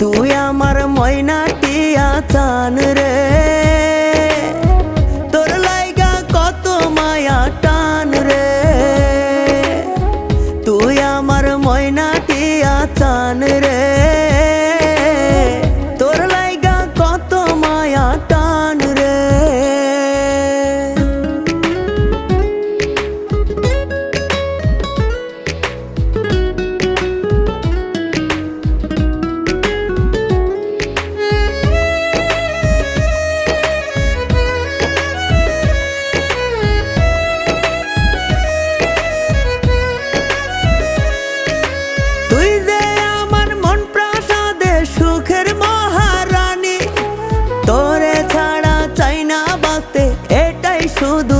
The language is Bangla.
তুই আমার ময়না টিয়া চান রে। তোর লাইগা কত মায়া টান রে। তুই আমার ময়না টিয়া চান রে। তোর লাইগা কত মায়া টান Estoy de